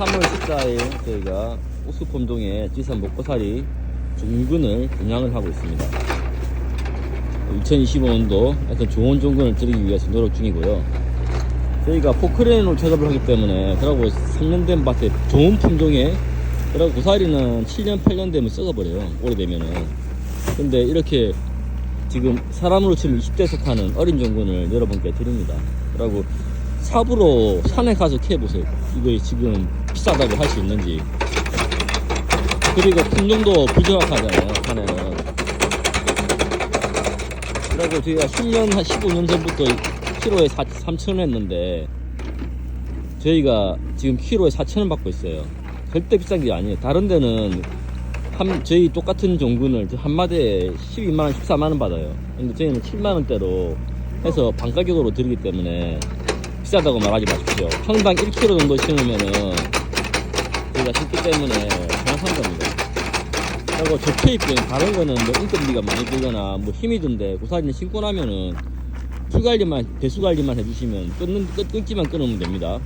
3월 14일 저희가 오수폼동에 지산 먹고살이 중근을 분양을 하고 있습니다. 2025년도 하여튼 좋은 종근을 드리기 위해서 노력 중이고요. 저희가 포크레인으로 작업을 하기 때문에 그러고 3년 된 밭에 좋은 품종에 그리고 고사리는 7년 8년 되면 썩어버려요. 오래되면은. 근데 이렇게 지금 사람으로 치면 20대 속하는 어린 종근을 여러분께 드립니다. 그리고 삽으로 산에 가서 캐보세요. 이거 지금 비싸다고 할 수 있는지. 그리고 품종도 부정확하잖아요, 산에는. 그리고 저희가 10년, 한 15년 전부터 키로에 3,000원 했는데, 저희가 지금 키로에 4,000원 받고 있어요. 절대 비싼 게 아니에요. 다른 데는 한, 저희 똑같은 종근을 한 마대에 12만원, 14만원 받아요. 근데 저희는 7만원대로 해서 반가격으로 드리기 때문에 비싸다고 말하지 마십시오. 평당 1kg 정도 심으면은 저희가 심기 때문에 정확한 겁니다. 그리고 적폐입금 다른 거는 뭐 인건비가 많이 들거나 뭐 힘이 든데 고사리는 신고 나면은 풀 관리만 배수 관리만 해주시면 끊는 끊, 끊기만 끊으면 됩니다.